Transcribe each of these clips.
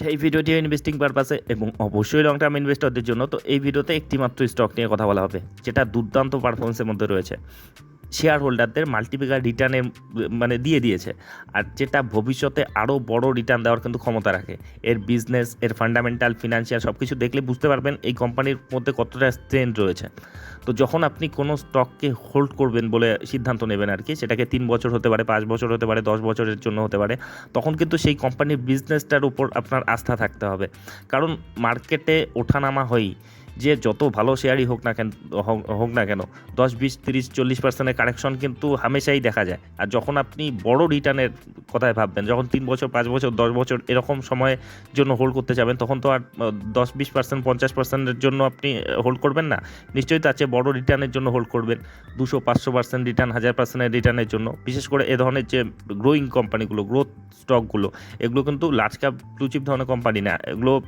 সেই ভিডিওটি ইনভেস্টিং পারপাসে এবং অবশ্যই লং টার্ম ইনভেস্টরদের জন্য। তো এই ভিডিওতে একটি মাত্র স্টক নিয়ে কথা বলা হবে, যেটা দুর্দান্ত পারফরমেন্সের মধ্যে রয়েছে। শেয়ার হোল্ডারদের মাল্টিপিকার রিটার্নের মানে দিয়ে দিয়েছে। আর যেটা ভবিষ্যতে আরও বড় রিটার্ন দেওয়ার কিন্তু ক্ষমতা রাখে। এর বিজনেস এর ফান্ডামেন্টাল ফিনান্সিয়াল সব কিছু দেখলে বুঝতে পারবেন এই কোম্পানির মধ্যে কতটা স্ট্রেন্থ রয়েছে। তো যখন আপনি কোনো স্টককে হোল্ড করবেন বলে সিদ্ধান্ত নেবেন আর কি, সেটাকে তিন বছর হতে পারে, পাঁচ বছর হতে পারে, দশ বছরের জন্য হতে পারে, তখন কিন্তু সেই কোম্পানির বিজনেসটার উপর আপনার আস্থা থাকতে হবে। কারণ মার্কেটে ওঠানামা হয়ই যে যত ভালো শেয়ারই হোক না কেন, হোক- না কেন, দশ, বিশ, তিরিশ, চল্লিশ পার্সেন্টের কারেকশন কিন্তু হামেশাই দেখা যায়। আর যখন আপনি বড় রিটার্নের কথায় ভাববেন, যখন তিন বছর, পাঁচ বছর, দশ বছর এরকম সময়ের জন্য হোল্ড করতে যাবেন, তখন তো আর দশ, বিশ পার্সেন্ট পঞ্চাশ পার্সেন্টের জন্য আপনি হোল্ড করবেন না। নিশ্চয়ই তার চেয়ে বড় রিটার্নের জন্য হোল্ড করবেন, দুশো, পাঁচশো পার্সেন্ট রিটার্ন হাজার পার্সেন্টের রিটার্নের জন্য। বিশেষ করে এ ধরনের যে গ্রোয়িং কোম্পানিগুলো গ্রোথ স্টকগুলো এগুলো কিন্তু লার্জ ক্যাপ ব্লুচিপ ধরনের কোম্পানি না। এগুলো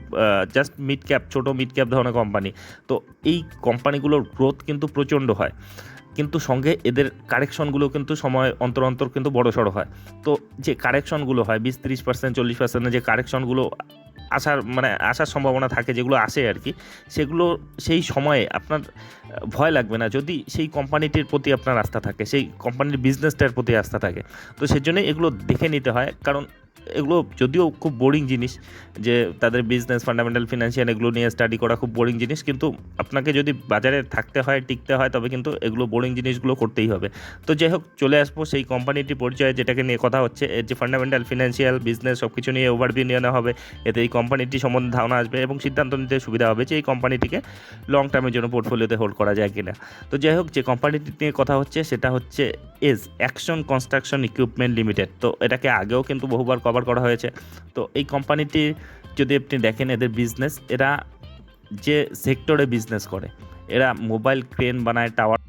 জাস্ট মিড ক্যাপ ছোটো মিড ক্যাপ ধরনের কোম্পানি তো এই কোম্পানিগুলোর গ্রোথ কিন্তু প্রচণ্ড হয়। কিন্তু সঙ্গে এদের কারেকশনগুলো কিন্তু সময় অন্তর অন্তর কিন্তু বড় সড়ো হয়। তো যে কারেকশনগুলো হয়, বিশ, তিরিশ পার্সেন্ট চল্লিশ পার্সেন্টের যে কারেকশনগুলো আসার মানে আসার সম্ভাবনা থাকে, যেগুলো আসে আর কি, সেগুলো সেই সময়ে আপনার ভয় লাগবে না। যদি সেই কোম্পানিটির প্রতি আপনার আস্থা থাকে, সেই কোম্পানির বিজনেসটার প্রতি আস্থা থাকে, তো সেজন্যই এগুলো দেখে নিতে হয়। কারণ এগুলো যদিও খুব বোরিং জিনিস যে তাদের বিজনেস ফান্ডামেন্টাল ফিনান্সিয়াল এগুলো নিয়ে স্টাডি করা খুব বোরিং জিনিস, কিন্তু আপনাকে যদি বাজারে থাকতে হয়, টিকতে হয়, তবে কিন্তু এগুলো বোরিং জিনিসগুলো করতেই হবে। তো যাই হোক, চলে আসব সেই কোম্পানিটির পরিচয়, যেটাকে নিয়ে কথা হচ্ছে। এর যে ফান্ডামেন্টাল ফিনান্সিয়াল বিজনেস সব কিছু নিয়ে ওভারভিউ নিয়ে নেওয়া হবে। এতে এই কোম্পানিটি সম্বন্ধে ধারণা আসবে এবং সিদ্ধান্ত নিতে সুবিধা হবে যে এই কোম্পানিটিকে লং টার্মের জন্য পোর্টফোলিওতে হোল্ড করা যায় কিনা। তো যাই হোক, যে কোম্পানিটি নিয়ে কথা হচ্ছে, সেটা হচ্ছে এজ অ্যাকশন কনস্ট্রাকশন ইকুইপমেন্ট লিমিটেড তো এটাকে আগেও কিন্তু বহুবার কভার করা হয়েছে। তো এই কোম্পানিটির যদি আপনি দেখেন এদের বিজনেস এরা যে সেক্টরে বিজনেস করে, এরা মোবাইল ক্রেন বানায় টাওয়ার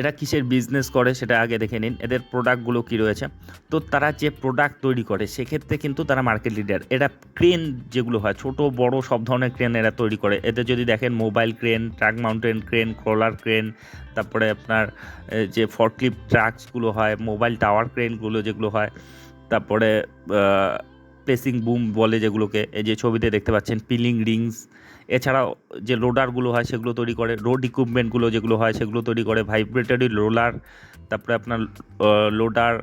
এরা কিসের বিজনেস করে সেটা আগে দেখে নিন, এদের প্রোডাক্টগুলো কী রয়েছে। তো তারা যে প্রোডাক্ট তৈরি করে, সেক্ষেত্রে কিন্তু তারা মার্কেট লিডার এরা ক্রেন যেগুলো হয়, ছোট, বড়, সব ধরনের ক্রেন এরা তৈরি করে। এতে যদি দেখেন mobile crane truck mountain crane crawler crane তারপরে আপনার যে ফরক্লিপ ট্রাকসগুলো হয় মোবাইল টাওয়ার ক্রেনগুলো যেগুলো হয় তারপরে প্লেসিং বুম বলে যেগুলোকে, এই যে ছবিতে দেখতে পাচ্ছেন পিলিং রিংস এছাড়াও যে লোডারগুলো হয় সেগুলো তৈরি করে, রোড ইকুইপমেন্টগুলো যেগুলো হয় সেগুলো তৈরি করে ভাইব্রেটারি রোলার তারপরে আপনার লোডার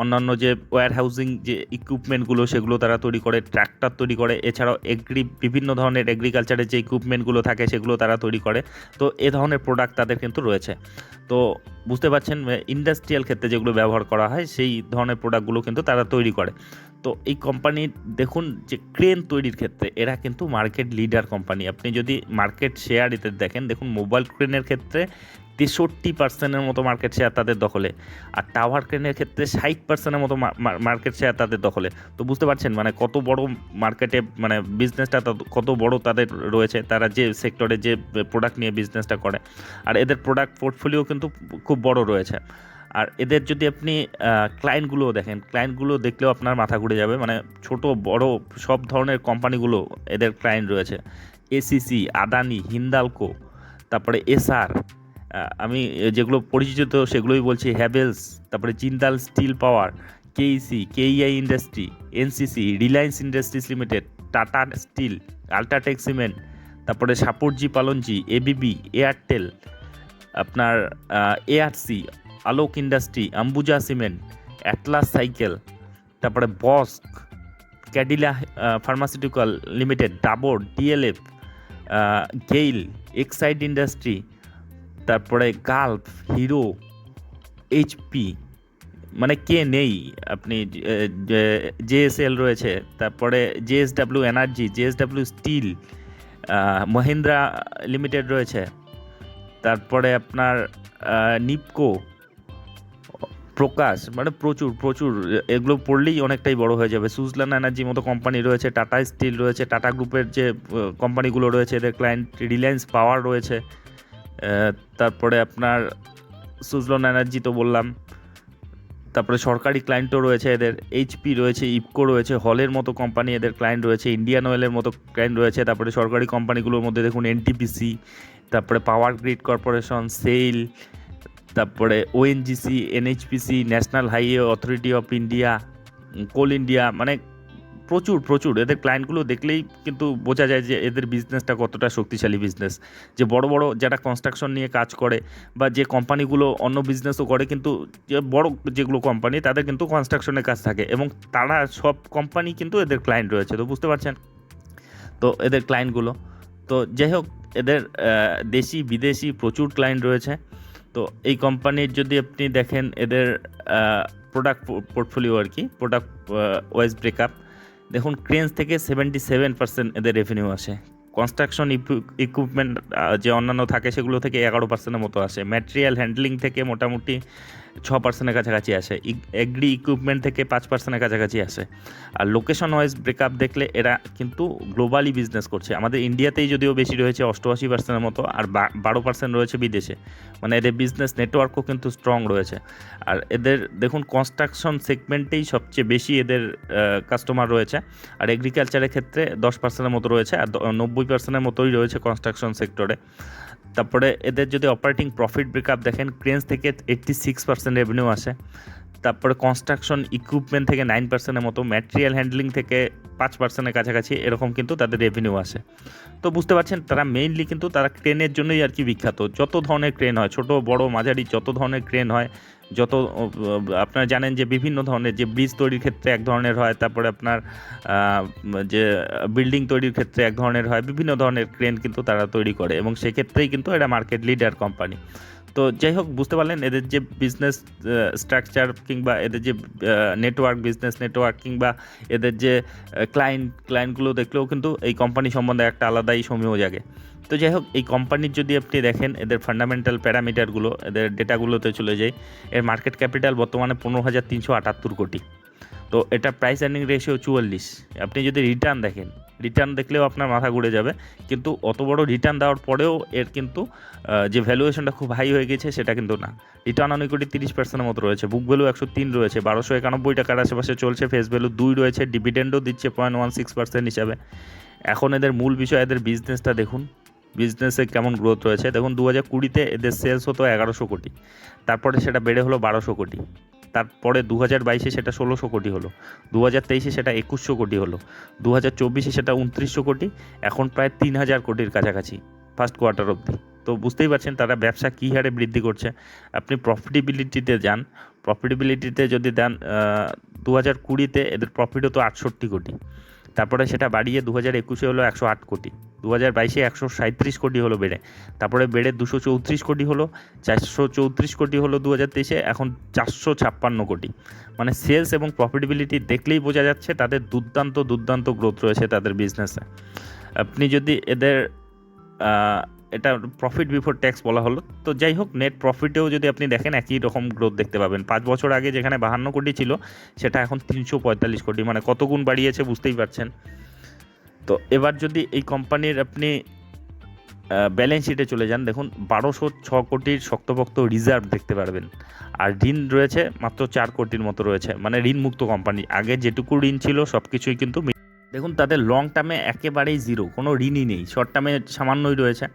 অন্যান্য যে ওয়্যার হাউজিং যে ইকুইপমেন্টগুলো সেগুলো তারা তৈরি করে ট্র্যাক্টর তৈরি করে, এছাড়াও এগ্রি বিভিন্ন ধরনের এগ্রিকালচারের যে ইকুইপমেন্টগুলো থাকে সেগুলো তারা তৈরি করে। তো এ ধরনের প্রোডাক্ট তাদের কিন্তু রয়েছে। তো বুঝতে পারছেন ইন্ডাস্ট্রিয়াল ক্ষেত্রে যেগুলো ব্যবহার করা হয়, সেই ধরনের প্রোডাক্টগুলো কিন্তু তারা তৈরি করে। তো এই কোম্পানির দেখুন যে ক্রেন তৈরির ক্ষেত্রে এরা কিন্তু মার্কেট লিডার কোম্পানি আপনি যদি মার্কেট শেয়ার এতে দেখেন, দেখুন মোবাইল ক্রেনের ক্ষেত্রে তেষট্টি পার্সেন্টের মতো মার্কেট শেয়ার তাদের দখলে। আর টাওয়ার ক্রেনের ক্ষেত্রে ষাট পার্সেন্টের মতো মার্কেট শেয়ার তাদের দখলে। তো বুঝতে পারছেন মানে কত বড় মার্কেটে মানে বিজনেসটা কত বড় তাদের রয়েছে, তারা যে সেক্টরে যে প্রোডাক্ট নিয়ে বিজনেসটা করে। আর এদের প্রোডাক্ট পোর্টফোলিও কিন্তু খুব বড় রয়েছে। আর এদের যদি আপনি ক্লায়েন্টগুলো দেখেন ক্লায়েন্টগুলো দেখলেও আপনার মাথা ঘুরে যাবে। মানে ছোট, বড় সব ধরনের কোম্পানিগুলো এদের ক্লায়েন্ট রয়েছে। এসিসি আদানি হিন্দালকো তারপরে এসআর আমি যেগুলো পরিচিত, সেগুলোই বলছি হ্যাভেলস তারপরে Jindal steel power KEC KEI industry NCC Reliance industries limited Tata steel UltraTech cement তারপরে সাপুরজি পালনজি এবিবি এয়ারটেল আপনার ARC Alok industry Ambuja cement Atlas cycle তারপরে Bosch Cadila pharmaceutical limited Dabur DLF GAIL Exide industry তারপরে Gulf, Hero HP মানে কে নেই? আপনি JSL রয়েছে, তারপরে JSW energy JSW steel Mahindra limited রয়েছে, তারপরে আপনার নিপকো, প্রকাশ মানে প্রচুর প্রচুর, এগুলো পড়লেই অনেকটাই বড় হয়ে যাবে। সুজলান এনার্জি মতো কোম্পানি রয়েছে, টাটা স্টিল রয়েছে, টাটা গ্রুপের যে কোম্পানিগুলো রয়েছে, এদের ক্লায়েন্ট রিলায়েন্স পাওয়ার রয়েছে। তারপরে আপনার সুজলন এনার্জি তো বললাম। তারপরে সরকারি ক্লায়েন্টও রয়েছে এদের এইচপি রয়েছে ইপকো রয়েছে হলের মতো কোম্পানি এদের ক্লায়েন্ট রয়েছে ইন্ডিয়ান অয়েলের মতো ক্লায়েন্ট রয়েছে, তারপরে সরকারি কোম্পানিগুলোর মধ্যে দেখুন এনটিপিসি তারপরে পাওয়ার গ্রিড কর্পোরেশন সেল তারপরে ONGC NHPC National Highway Authority of India Coal India মানে প্রচুর প্রচুর। এদের ক্লায়েন্টগুলো দেখলেই কিন্তু বোঝা যায় যে এদের বিজনেসটা কতটা শক্তিশালী বিজনেস যে বড় বড় যারা কনস্ট্রাকশন নিয়ে কাজ করে বা যে কোম্পানিগুলো অন্য বিজনেসও করে কিন্তু যে বড় যেগুলো কোম্পানি তাদের কিন্তু কনস্ট্রাকশনের কাজ থাকে এবং তারা সব কোম্পানি কিন্তু এদের ক্লায়েন্ট রয়েছে। তো বুঝতে পারছেন? তো এদের ক্লায়েন্টগুলো তো যাই হোক, এদের দেশি, বিদেশি প্রচুর ক্লায়েন্ট রয়েছে। তো এই কোম্পানির যদি আপনি দেখেন, এদের প্রোডাক্ট পোর্টফোলিও আর কি প্রোডাক্ট ওয়াইজ ব্রেকআপ দেখুন ক্রেন্স থেকে সেভেন্টি সেভেন পার্সেন্ট এদের রেভিনিউ আসে। কনস্ট্রাকশন ইকুইপমেন্ট যে অন্যান্য থাকে, সেগুলো থেকে এগারো পার্সেন্টের মতো আসে। ম্যাটেরিয়াল হ্যান্ডলিং থেকে মোটামুটি ছ পার্সেন্টের কাছাকাছি আসে। এগ্রি ইকুইপমেন্ট থেকে পাঁচ পার্সেন্টের কাছাকাছি আসে। আর লোকেশন ওয়াইজ ব্রেকআপ দেখলে এরা কিন্তু গ্লোবালি বিজনেস করছে। আমাদের ইন্ডিয়াতেই যদিও বেশি রয়েছে অষ্টআশি পার্সেন্টের মতো, আর বারো পার্সেন্ট রয়েছে বিদেশে। মানে এদের বিজনেস নেটওয়ার্কও কিন্তু স্ট্রং রয়েছে। আর এদের, দেখুন কনস্ট্রাকশন সেগমেন্টেই সবচেয়ে বেশি এদের কাস্টমার রয়েছে। আর এগ্রিকালচারের ক্ষেত্রে দশ পার্সেন্টের মতো রয়েছে, আর নব্বই পার্সেন্টের মতোই রয়েছে কনস্ট্রাকশন সেক্টরে তারপরে এদের যদি অপারেটিং প্রফিট ব্রেকআপ দেখেন ক্রেন্স থেকে এইট্টি সিক্স পার্সেন্ট রেভিনিউ আসে। তারপরে কনস্ট্রাকশন ইকুইপমেন্ট থেকে নাইন পার্সেন্টের মতো ম্যাটেরিয়াল হ্যান্ডলিং থেকে পাঁচ পার্সেন্টের কাছাকাছি এরকম কিন্তু তাদের রেভিনিউ আসে। তো বুঝতে পারছেন, তারা মেইনলি কিন্তু তারা ক্রেনের জন্যই আর কি বিখ্যাত। যত ধরনের ক্রেন হয়, ছোট, বড়, মাঝারি, যত ধরনের ক্রেন হয় যত আপনারা জানেন যে বিভিন্ন ধরনের যে ব্রিজ তৈরির ক্ষেত্রে এক ধরনের হয়, তারপরে আপনার যে বিল্ডিং তৈরির ক্ষেত্রে এক ধরনের হয়, বিভিন্ন ধরনের ক্রেন কিন্তু তারা তৈরি করে এবং সেক্ষেত্রেই কিন্তু এটা মার্কেট লিডার কোম্পানি তো যাই হোক, বুঝতে পারলেন, এদের যে বিজনেস স্ট্রাকচার কিংবা এদের যে নেটওয়ার্ক বিজনেস নেটওয়ার্ক কিংবা এদের যে ক্লায়েন্ট ক্লায়েন্টগুলো দেখলেও কিন্তু এই কোম্পানি সম্বন্ধে একটা আলাদাই সমীহ জাগে। তো যাই হোক, এই কোম্পানির যদি আপনি দেখেন, এদের ফান্ডামেন্টাল প্যারামিটারগুলো এদের ডেটাগুলোতে চলে যায় এর মার্কেট ক্যাপিটাল বর্তমানে পনেরো হাজার তিনশো আটাত্তর কোটি। তো এটা প্রাইস আর্নিং রেশিও চুয়াল্লিশ। আপনি যদি রিটার্ন দেখেন রিটার্ন দেখলেও আপনার মাথা ঘুরে যাবে। কিন্তু অত বড় রিটার্ন দেওয়ার পরেও এর কিন্তু যে ভ্যালুয়েশনটা খুব হাই হয়ে গেছে সেটা কিন্তু না। রিটার্ন অন ইকুইটি তিরিশ পার্সেন্টের মতো রয়েছে। বুক ভ্যালু একশো তিন রয়েছে। বারোশো একানব্বই টাকার আশেপাশে চলছে। ফেস ভ্যালু দুই রয়েছে। ডিভিডেন্ডও দিচ্ছে পয়েন্ট ওয়ান সিক্স পার্সেন্ট হিসাবে। এখন এদের মূল বিষয় এদের বিজনেসটা দেখুন। বিজনেসে কেমন গ্রোথ রয়েছে? দেখুন দু হাজার কুড়িতে এদের সেলস হতো এগারোশো কোটি। তারপরে সেটা বেড়ে হলো বারোশো কোটি। তারপরে দু হাজার বাইশে সেটা ষোলোশো কোটি হলো দু হাজার তেইশে সেটা একুশশো কোটি হলো দু হাজার চব্বিশে সেটা উনত্রিশশো কোটি, এখন প্রায় তিন হাজার কোটির কাছাকাছি ফার্স্ট কোয়ার্টার অবধি। তো বুঝতেই পারছেন তারা ব্যবসা কী হারে বৃদ্ধি করছে। আপনি প্রফিটেবিলিটিতে যান প্রফিটেবিলিটিতে যদি দেন দু হাজার কুড়িতে এদের প্রফিট হতো আটষট্টি কোটি। তারপরে সেটা বাড়িয়ে দু হাজার একুশে হলো একশো আট কোটি দু হাজার বাইশে একশো সাঁত্রিশ কোটি হলো বেড়ে, তারপরে বেড়ে দুশো চৌত্রিশ কোটি হলো, চারশো চৌত্রিশ কোটি হলো দু হাজার তেইশে, এখন চারশো ছাপ্পান্ন কোটি। মানে সেলস এবং প্রফিটেবিলিটি দেখলেই বোঝা যাচ্ছে তাদের দুর্দান্ত দুর্দান্ত গ্রোথ রয়েছে তাদের বিজনেসে আপনি যদি এদের এটা প্রফিট বিফোর ট্যাক্স বলা হলো। তো যাই হোক নেট প্রফিটেও যদি আপনি দেখেন, একই রকম গ্রোথ দেখতে পাবেন। পাঁচ বছর আগে যেখানে বাহান্ন কোটি ছিল, সেটা এখন তিনশো পঁয়তাল্লিশ কোটি মানে কত গুণ বাড়িয়েছে বুঝতেই পারছেন। তো এবার যদি এই কোম্পানির আপনি ব্যালেন্স শিটে চলে যান, দেখুন, বারোশো ছ কোটির শক্তপোক্ত রিজার্ভ দেখতে পারবেন। আর ঋণ রয়েছে মাত্র চার কোটির মতো রয়েছে মানে ঋণ মুক্ত কোম্পানি আগে যেটুকু ঋণ ছিল সব কিছুই কিন্তু দেখুন, তাদের লং টার্মে একেবারেই জিরো কোনো ঋণই নেই শর্ট টার্মে সামান্যই রয়েছে।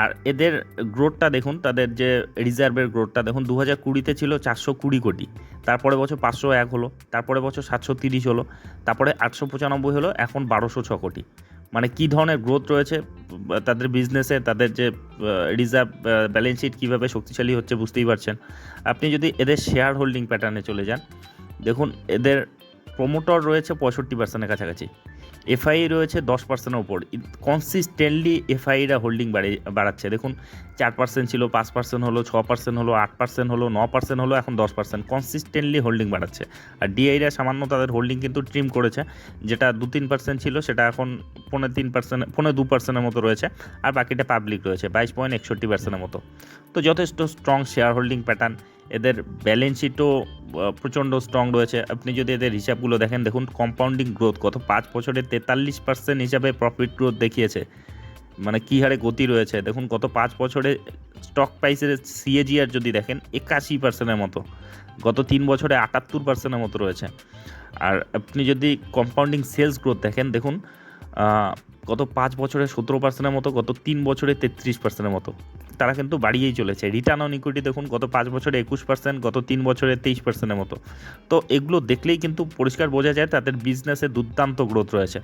আর এদের গ্রোথটা দেখুন, তাদের যে রিজার্ভের গ্রোথটা দেখুন দু হাজার কুড়িতে ছিল চারশো কুড়ি কোটি তারপরে বছর পাঁচশো এক হলো তারপরে বছর সাতশো তিরিশ হলো, তারপরে আটশো পঁচানব্বই হলো, এখন বারোশো ছ কোটি। মানে কী ধরনের গ্রোথ রয়েছে, তাদের বিজনেসে তাদের যে রিজার্ভ ব্যালেন্স শিট কীভাবে শক্তিশালী হচ্ছে বুঝতেই পারছেন। আপনি যদি এদের শেয়ার হোল্ডিং প্যাটার্নে চলে যান, দেখুন, এদের প্রোমোটর রয়েছে পঁয়ষট্টি পার্সেন্টের কাছাকাছি। এফআই রয়েছে দশ পার্সেন্টের ওপর কনসিস্টেন্টলি এফআইরা হোল্ডিং বাড়ে, বাড়াচ্ছে। দেখুন, চার পার্সেন্ট ছিল, পাঁচ পার্সেন্ট হলো, ছ পার্সেন্ট হলো, আট পার্সেন্ট হলো, ন পার্সেন্ট হলো, এখন দশ পার্সেন্ট কনসিস্টেন্টলি হোল্ডিং বাড়াচ্ছে। আর ডিআইরা সামান্য তাদের হোল্ডিং কিন্তু ট্রিম করেছে। যেটা দু তিন পার্সেন্ট ছিল, সেটা এখন পনেরো তিন পার্সেন্ট পনেরো দু পার্সেন্টের মতো রয়েছে। আর বাকিটা পাবলিক রয়েছে, বাইশ পয়েন্ট একষট্টি পার্সেন্টের মতো। তো যথেষ্ট স্ট্রং শেয়ার হোল্ডিং প্যাটার্ন এদের ব্যালেন্স শিটও প্রচণ্ড স্ট্রং রয়েছে। আপনি যদি এদের হিসাবগুলো দেখেন, দেখুন কম্পাউন্ডিং গ্রোথ গত পাঁচ বছরে তেতাল্লিশ পার্সেন্ট হিসাবে প্রফিট গ্রোথ দেখিয়েছে। মানে কী হারে গতি রয়েছে। দেখুন গত পাঁচ বছরে স্টক প্রাইসের সিএজিআর যদি দেখেন, একাশি পার্সেন্টের মতো। গত তিন বছরে আটাত্তর পার্সেন্টের মতো রয়েছে। আর আপনি যদি কম্পাউন্ডিং সেলস গ্রোথ দেখেন, দেখুন গত পাঁচ বছরে সতেরো পার্সেন্টের মতো, গত তিন বছরে তেত্রিশ পার্সেন্টের মতো। তারা কিন্তু বাড়িয়েই চলেছে। রিটার্ন অন ইকুইটি দেখুন, গত পাঁচ বছরে একুশ পার্সেন্ট গত তিন বছরে তেইশ পার্সেন্টের মতো। তো এগুলো দেখলেই কিন্তু পরিষ্কার বোঝা যায় তাদের বিজনেসে দুর্দান্ত গ্রোথ রয়েছে।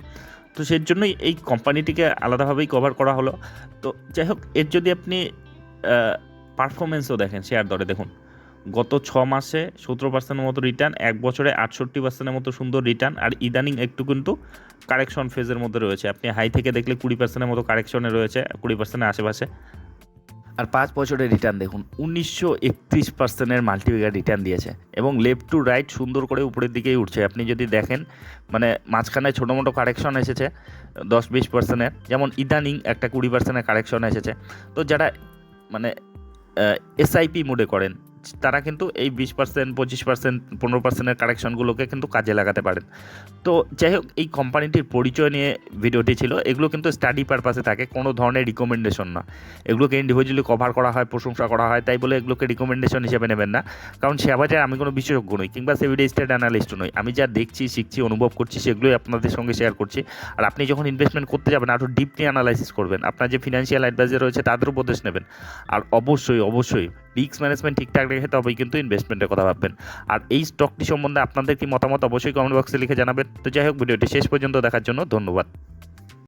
তো সেই জন্যই এই কোম্পানিটিকে আলাদাভাবেই কভার করা হলো। তো যাই হোক, এর যদি আপনি পারফরমেন্সও দেখেন শেয়ার দরে, দেখুন। গত ছ মাসে সতেরো পার্সেন্টের মতো রিটার্ন এক বছরে আটষট্টি পার্সেন্টের মতো সুন্দর রিটার্ন আর ইদানিং একটু কিন্তু কারেকশন ফেজের মধ্যে রয়েছে। আপনি হাই থেকে দেখলে কুড়ি পার্সেন্টের মতো কারেকশনে রয়েছে, কুড়ি পার্সেন্টের আশেপাশে। আর পাঁচ বছরের রিটার্ন দেখুন, উনিশশো একত্রিশ পার্সেন্টের মাল্টিপ্লিকার রিটার্ন দিয়েছে এবং লেফট টু রাইট সুন্দর করে উপরের দিকেই উঠছে। আপনি যদি দেখেন মানে মাঝখানে ছোটো মোটো কারেকশন এসেছে দশ বিশ পার্সেন্টের যেমন ইদানিং একটা কুড়ি পার্সেন্টের কারেকশন এসেছে। তো যারা মানে এসআইপি মোডে করেন তারা কিন্তু এই বিশ পার্সেন্ট পঁচিশ পার্সেন্ট পনেরো পার্সেন্টের কারেকশনগুলোকে কিন্তু কাজে লাগাতে পারেন। তো যাই হোক, এই কোম্পানিটির পরিচয় নিয়ে ভিডিওটি ছিল, এগুলো কিন্তু স্টাডি পারপাসে থাকে, কোনো ধরনের রিকমেন্ডেশন না। এগুলোকে ইন্ডিভিজুয়ালি কভার করা হয়, প্রশংসা করা হয়, তাই বলে এগুলোকে রিকমেন্ডেশন হিসেবে নেবেন না। কারণ শেয়ার বাজারে আমি কোনো বিশেষজ্ঞ নই, কিংবা সেভিডে স্টেট অ্যানালিস্ট নই। আমি যা দেখছি, শিখছি, অনুভব করছি, সেগুলোই আপনাদের সঙ্গে শেয়ার করছি। আর আপনি যখন ইনভেস্টমেন্ট করতে যাবেন আরও ডিপলি অ্যানালাইসিস করবেন। আপনার যে ফিনান্সিয়াল অ্যাডভাইজার রয়েছে, তাদের উপদেশ নেবেন। আর অবশ্যই অবশ্যই রিস্ক ম্যানেজমেন্ট ঠিকঠাক রেখে তবেই কিন্তু ইনভেস্টমেন্টের কথা ভাববেন। আর এই স্টকটি সম্বন্ধে আপনাদের কি মতামত অবশ্যই কমেন্ট বক্সে লিখে জানাবেন। তো যাই হোক, ভিডিওটি শেষ পর্যন্ত দেখার জন্য ধন্যবাদ।